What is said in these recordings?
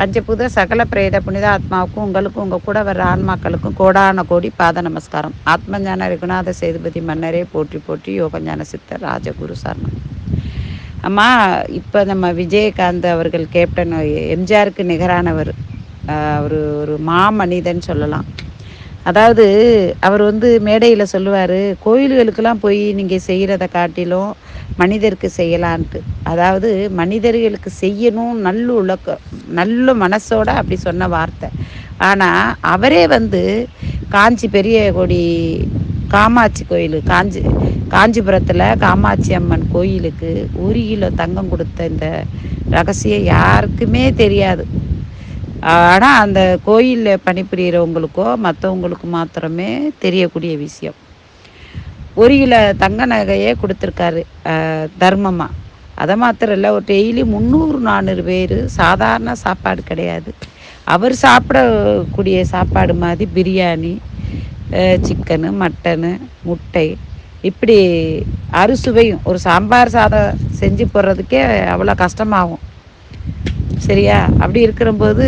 பஞ்சபூத சகல பிரேத புனித ஆத்மாவுக்கும் உங்களுக்கும் உங்கள் கூட வர்ற ஆன்மாக்களுக்கும் கோடான கோடி பாத நமஸ்காரம். ஆத்மஞான ரகுநாத சேதுபதி மன்னரே போற்றி போற்றி யோகஞான சித்தர் ராஜகுரு சரணம். அம்மா இப்போ நம்ம விஜயகாந்த் அவர்கள் கேப்டன் எம்ஜிஆருக்கு நிகரானவர் அவர் ஒரு மாமனிதன் சொல்லலாம். அதாவது அவர் வந்து மேடையில் சொல்லுவார் கோயில்களுக்கெல்லாம் போய் நீங்கள் செய்கிறத காட்டிலும் மனிதருக்கு செய்யலான்ட்டு. அதாவது மனிதர்களுக்கு செய்யணும் நல்ல உலக்க நல்ல மனசோட அப்படி சொன்ன வார்த்தை. ஆனால் அவரே வந்து காஞ்சி பெரிய கொடி காமாட்சி கோயில் காஞ்சி காஞ்சிபுரத்தில் காமாட்சி அம்மன் கோயிலுக்கு ஒரு கிலோ தங்கம் கொடுத்த இந்த ரகசியம் யாருக்குமே தெரியாது. ஆனால் அந்த கோயிலில் பணிபுரிகிறவங்களுக்கோ மற்றவங்களுக்கு மாத்திரமே தெரியக்கூடிய விஷயம். ஒரு கிலோ தங்க நகையே கொடுத்துருக்காரு தர்மமாக அதை மாத்திரம் இல்லை ஒரு டெய்லி முந்நூறு நானூறு பேர் சாதாரண சாப்பாடு கிடையாது. அவர் சாப்பிடக்கூடிய சாப்பாடு மாதிரி பிரியாணி சிக்கனு மட்டனு முட்டை இப்படி அறுசுவையும் ஒரு சாம்பார் சாதம் செஞ்சு போடுறதுக்கே அவ்வளோ கஷ்டமாகும். சரியா? அப்படி இருக்கிறம்போது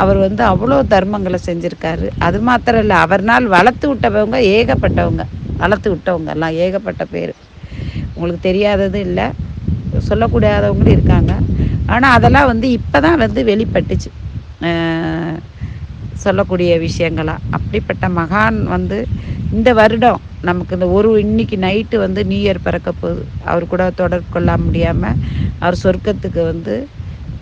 அவர் வந்து அவ்வளோ தர்மங்களை செஞ்சுருக்காரு. அது மாத்திரம் இல்லை அவர்னால் வளர்த்து விட்டவங்க ஏகப்பட்டவங்க வளர்த்து விட்டவங்க எல்லாம் ஏகப்பட்ட பேர். உங்களுக்கு தெரியாதது இல்லை சொல்லக்கூடாதவங்களும் இருக்காங்க. ஆனால் அதெல்லாம் வந்து இப்போ தான் வந்து வெளிப்பட்டுச்சு. சொல்லக்கூடிய விஷயங்களாக அப்படிப்பட்ட மகான் வந்து இந்த வருடம் நமக்கு இந்த ஒரு இன்னைக்கு நைட்டு வந்து நியூ இயர் பிறக்க போகுது. அவர் கூட தொடர்பு கொள்ள முடியாமல் அவர் சொர்க்கத்துக்கு வந்து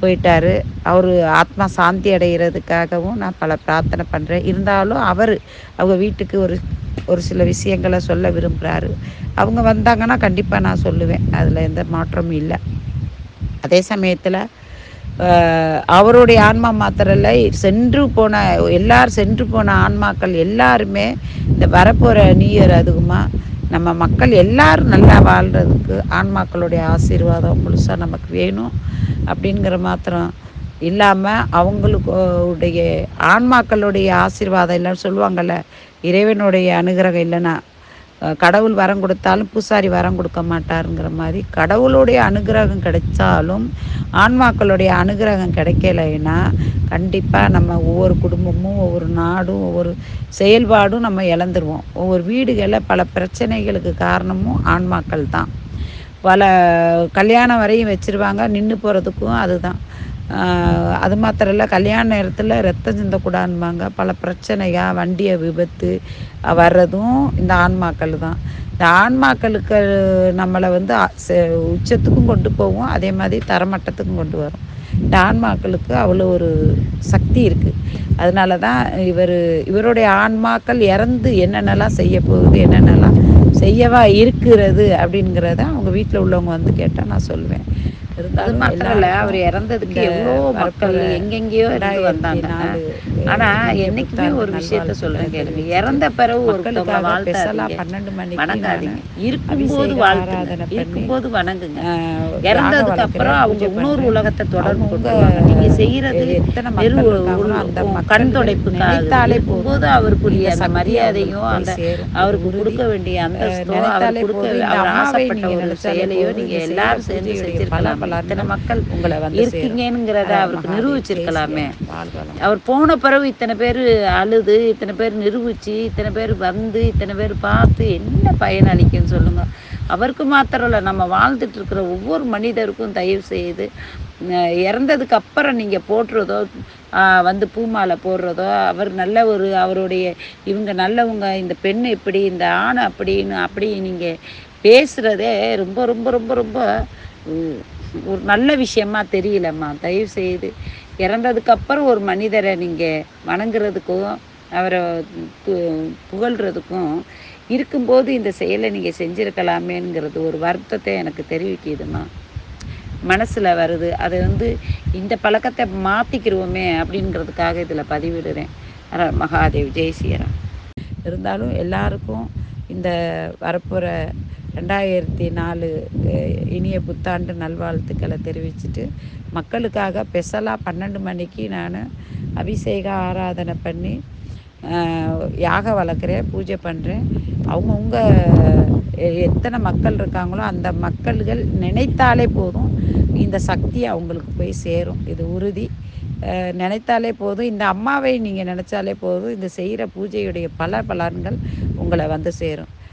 போயிட்டார். அவர் ஆத்மா சாந்தி அடைகிறதுக்காகவும் நான் பல பிரார்த்தனை பண்ணுறேன் இருந்தாலும் அவர் அவங்க வீட்டுக்கு ஒரு ஒரு சில விஷயங்களை சொல்ல விரும்புகிறாரு அவங்க வந்தாங்கன்னா கண்டிப்பாக நான் சொல்லுவேன். அதில் எந்த மாற்றமும் இல்லை. அதே சமயத்தில் அவருடைய ஆன்மா மாத்திரல்ல சென்று போன எல்லார் சென்று போன ஆன்மாக்கள் எல்லாருமே இந்த வரப்போகிற நியூ இயர் அதுக்குமா நம்ம மக்கள் எல்லாரும் நல்லா வாழ்கிறதுக்கு ஆன்மாக்களுடைய ஆசீர்வாதம் முழுசாக நமக்கு வேணும் அப்படிங்கிற மாத்திரம் இல்லாமல் அவங்களுடைய ஆன்மாக்களுடைய ஆசீர்வாதம் இல்லைன்னு சொல்லுவாங்கள்ல இறைவனுடைய அனுகிரகம் இல்லைன்னா கடவுள் வரம் கொடுத்தாலும் பூசாரி வரம் கொடுக்க மாட்டாருங்கிற மாதிரி கடவுளுடைய அனுகிரகம் கிடைச்சாலும் ஆன்மாக்களுடைய அனுகிரகம் கிடைக்கலைன்னா கண்டிப்பாக நம்ம ஒவ்வொரு குடும்பமும் ஒவ்வொரு நாடும் ஒவ்வொரு செயல்பாடும் நம்ம இழந்துருவோம். ஒவ்வொரு வீடுகளில் பல பிரச்சனைகளுக்கு காரணமும் ஆன்மாக்கள் தான் பல கல்யாணம் வரையும் வச்சுருவாங்க நின்று போகிறதுக்கும் அதுதான். அது மாத்திரம் இல்லை கல்யாண நேரத்தில் ரத்தம் சிந்தக்கூடாதுன்பாங்க பல பிரச்சனையாக வண்டியை விபத்து வர்றதும் இந்த ஆன்மாக்கள் தான். இந்த ஆன்மாக்களுக்கு நம்மளை வந்து உச்சத்துக்கும் கொண்டு போவோம் அதே மாதிரி தரமட்டத்துக்கும் கொண்டு வரும். இந்த ஆன்மாக்களுக்கு அவ்வளோ ஒரு சக்தி இருக்குது அதனால தான் இவர் இவருடைய ஆன்மாக்கள் இறந்து என்னென்னலாம் செய்ய போகுது என்னென்னலாம் செய்யவா இருக்கிறது அப்படிங்கிறத அவங்க வீட்டில் உள்ளவங்க வந்து கேட்டால் நான் சொல்லுவேன் அது மாத்திரம் இல்லை அவர் இறந்ததுக்கு எவ்வளோ மக்கள் எங்கெங்கேயோ இருந்து வந்தாங்க. ஆனால் என்னைக்குமே ஒரு விஷயத்த சொல்கிறேன் கேளுங்க. இறந்த பிறகு ஒருத்தவங்க வாழ்த்தலாம் பன்னெண்டு மணி வணங்காதீங்க. இருக்கும்போது வாழ்த்துங்க. இருக்கும்போது வணங்குங்க. இறந்ததுக்கு அப்புறம் அவங்க இன்னொரு உலகத்தை தொடர்பு கொண்டுவாங்க நீங்க செய்யறது அந்த கண் துடைப்புக்காக போது அவருக்குரிய அந்த மரியாதையும் அந்த அவருக்கு கொடுக்க வேண்டிய அந்தஸ்தோ அவர் கொடுக்க அவர் ஆசைப்பட்ட ஒரு செயலையோ நீங்க எல்லாரும் சேர்ந்து செஞ்சிருக்கலாம். இத்தனை மக்கள் உங்களை வந்து இருக்கீங்கிறத அவருக்கு நிரூபிச்சிருக்கலாமே. அவர் போன பிறகு இத்தனை பேர் அழுது இத்தனை பேர் நிரூபிச்சு இத்தனை பேர் வந்து இத்தனை பேர் பார்த்து என்ன பயன் அளிக்குன்னு சொல்லுங்க. அவருக்கு மாத்திரம் இல்லை நம்ம வாழ்ந்துட்டு இருக்கிற ஒவ்வொரு மனிதருக்கும் தயவு செய்து இறந்ததுக்கு அப்புறம் நீங்கள் போடுறதோ வந்து பூமாலை போடுறதோ அவர் நல்ல ஒரு அவருடைய இவங்க நல்லவங்க இந்த பெண் இப்படி இந்த ஆணை அப்படின்னு அப்படி நீங்கள் பேசுகிறதே ரொம்ப ரொம்ப ரொம்ப ரொம்ப ஒரு நல்ல விஷயமா தெரியலம்மா. தயவு செய்து இறந்ததுக்கப்புறம் ஒரு மனிதரை நீங்கள் வணங்குறதுக்கும் அவரை புகழ்கிறதுக்கும் இருக்கும்போது இந்த செயலை நீங்கள் செஞ்சுருக்கலாமேங்கிறது ஒரு வருத்தத்தை எனக்கு தெரிவிக்குதுமா மனசில் வருது. அதை வந்து இந்த பழக்கத்தை மாற்றிக்கிடுவோமே அப்படிங்கிறதுக்காக இதில் பதிவிடுறேன். மகாதேவ். ஜெய் ஸ்ரீராம். இருந்தாலும் எல்லாருக்கும் இந்த வரப்போகிற ரெண்டாயிரத்தி நாலு இனிய புத்தாண்டு நல்வாழ்த்துக்களை தெரிவிச்சுட்டு மக்களுக்காக ஸ்பெஷலாக பன்னெண்டு மணிக்கு நான் அபிஷேக ஆராதனை பண்ணி யாகம் வளர்க்குறேன் பூஜை பண்ணுறேன் அவங்கவுங்க எத்தனை மக்கள் இருக்காங்களோ அந்த மக்கள்கள் நினைத்தாலே போதும். இந்த சக்தி அவங்களுக்கு போய் சேரும். இது உறுதி. நினைத்தாலே போதும். இந்த அம்மாவை நீங்கள் நினச்சாலே போதும். இந்த செய்கிற பூஜையுடைய பல பலன்கள் உங்களை வந்து சேரும்.